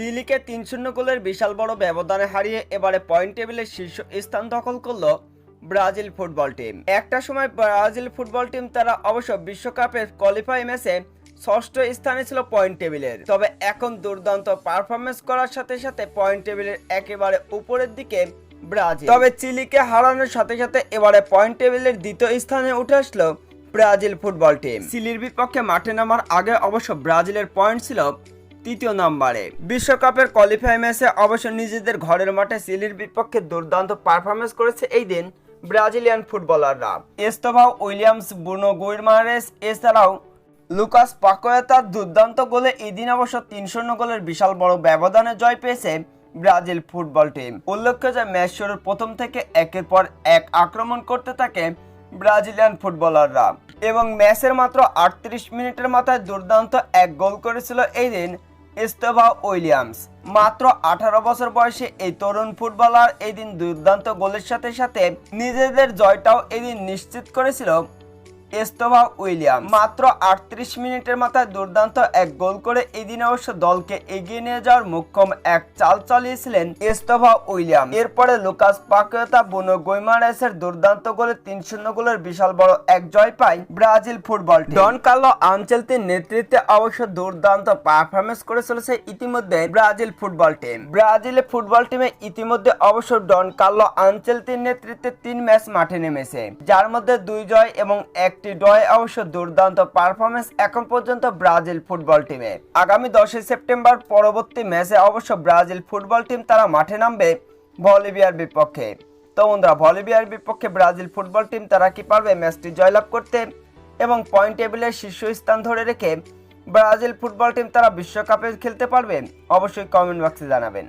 চিলিকে তিন শূন্য গোলের বিশাল বড় ব্যবধানে হারিয়ে এবারে পয়েন্ট টেবিলের শীর্ষ স্থান দখল করল ব্রাজিল ফুটবল টিম। একটা সময় ব্রাজিল ফুটবল টিম তারা অবশ্য বিশ্বকাপের কোয়ালিফাই ম্যাচে ষষ্ঠ স্থানে ছিল পয়েন্ট টেবিলের। তবে এখন দুর্দান্ত পারফরমেন্স করার সাথে সাথে পয়েন্ট টেবিলের একেবারে উপরের দিকে ব্রাজিল। তবে চিলিকে হারানোর সাথে সাথে এবারে পয়েন্ট টেবিলের দ্বিতীয় স্থানে উঠে আসলো ব্রাজিল ফুটবল টিম। চিলির বিপক্ষে মাঠে নামার আগে অবশ্য ব্রাজিলের পয়েন্ট ছিল তৃতীয় নম্বরে। বিশ্বকাপের কোয়ালিফাই ম্যাচে অবশ্য নিজেদের ঘরের মাঠে চিলির বিপক্ষে দুর্দান্ত পারফরমেন্স করেছে এই দিন ব্রাজিলিয়ান ফুটবলাররা। এস্তভাও উইলিয়ামস বুনো গুইরমারেস, এছাড়াও লুকাস পাকোয়েতার দুর্দান্ত গোলে এই দিন অবশ্য তিন শূন্য গোলের বিশাল বড় ব্যবধানে জয় পেয়েছে ব্রাজিল ফুটবল টিম। উল্লেখ্য যে ম্যাচ শুরুর প্রথম থেকে একের পর এক আক্রমণ করতে থাকে ব্রাজিলিয়ান ফুটবলাররা। এবং ম্যাচের মাত্র আটত্রিশ মিনিটের মাথায় দুর্দান্ত এক গোল করেছিল এই দিন এস্তভা উইলিয়ামস। মাত্র আঠারো বছর বয়সে এই তরুণ ফুটবলার এদিন দিন দুর্দান্ত গোলের সাথে সাথে নিজেদের জয়টাও এদিন নিশ্চিত করেছিল এস্তভা উইলিয়াম মাত্র আটত্রিশ মিনিটের মাথায় দুর্দান্ত এক গোল করে এদিন অবশ্য দলকে এগিয়ে নিয়ে যাওয়ার মুখ্যম এক চাল চালিয়েছিলেন এস্তোভা উইলিয়াম এরপরে লুকাস পাকিয়তা বুনো গোইমারেসের দুর্দান্ত গোলে তিন শূন্য গোলের বিশাল বড় এক জয় পায় ব্রাজিল ফুটবল ডন কার্লো আনচেলতির নেতৃত্বে অবশ্য দুর্দান্ত পারফরমেন্স করে চলেছে ইতিমধ্যে ব্রাজিল ফুটবল টিম। ব্রাজিলের ফুটবল টিমে ইতিমধ্যে অবশ্য ডন কার্লো আনচেলতির নেতৃত্বে তিন ম্যাচ মাঠে নেমেছে, যার মধ্যে দুই জয় এবং একটি ডয় অবশ্য দুর্দান্ত পারফরমেন্স এখন পর্যন্ত ব্রাজিল ফুটবল টিমে। আগামী দশই সেপ্টেম্বর পরবর্তী ম্যাচে অবশ্য ব্রাজিল ফুটবল টিম তারা মাঠে নামবে বলিভিয়ার বিপক্ষে। তো বন্ধুরা, বলিভিয়ার বিপক্ষে ব্রাজিল ফুটবল টিম তারা কি পারবে ম্যাচটি জয়লাভ করতে এবং পয়েন্ট টেবিলের শীর্ষস্থান ধরে রেখে ব্রাজিল ফুটবল টিম তারা বিশ্বকাপে খেলতে পারবে? অবশ্যই কমেন্ট বক্সে জানাবেন।